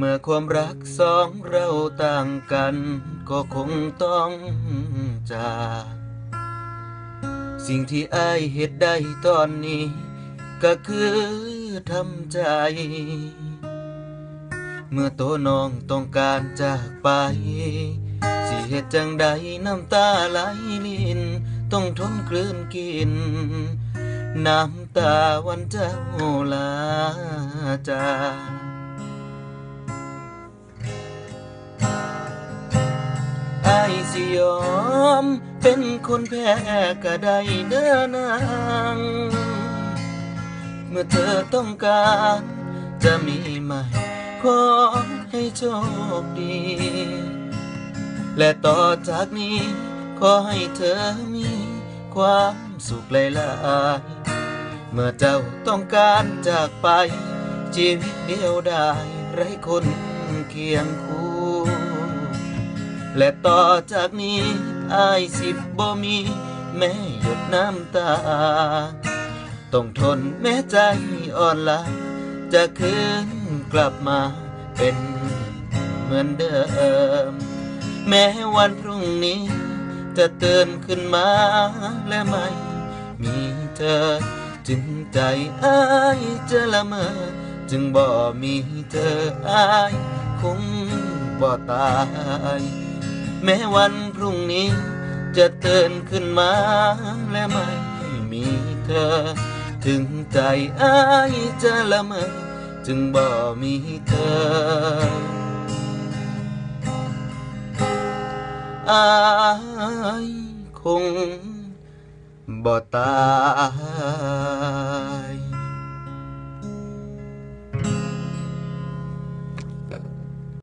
มื่อความรักสองเราต่างกัน ก็คงต้องจากสิ่งที่อายเหตุได้ตอนนี้ ก็คือทำใจ เมื่อโตน้องต้องการจากไป สิเหตุจังใดน้ำตาไหลลิน ต้องทนกลืนกิน น้ำตาวันเจ้าลาจา สิยอม เป็นคนแพ้ก็ได้เด้อนางเมื่อเธอต้องการจะมีใหม่ ขอให้โชคดี และต่อจากนี้ ขอให้เธอมีความสุขหลายๆเมื่อเจ้าต้องการจากไป ชีวิตเดียวได้ไร้คนเคียงคู่ และต่อจากนี้อายสิบบ่มี แม่หยดน้ำตา ต้องทนแม้ใจอ่อนล้าจะคืนกลับมาเป็นเหมือนเดิม แม้วันพรุ่งนี้ จะเตือนขึ้นมาและไม่ มีเธอ จึงใจอายจะละเมอ จึงบ่มีเธออายคงบ่ตาย แม้วันพรุ่งนี้จะเตือนขึ้นมาและไม่มีเธอ ถึงใจอายจะละเมอจึงบ่มีเธออายคงบ่ตาย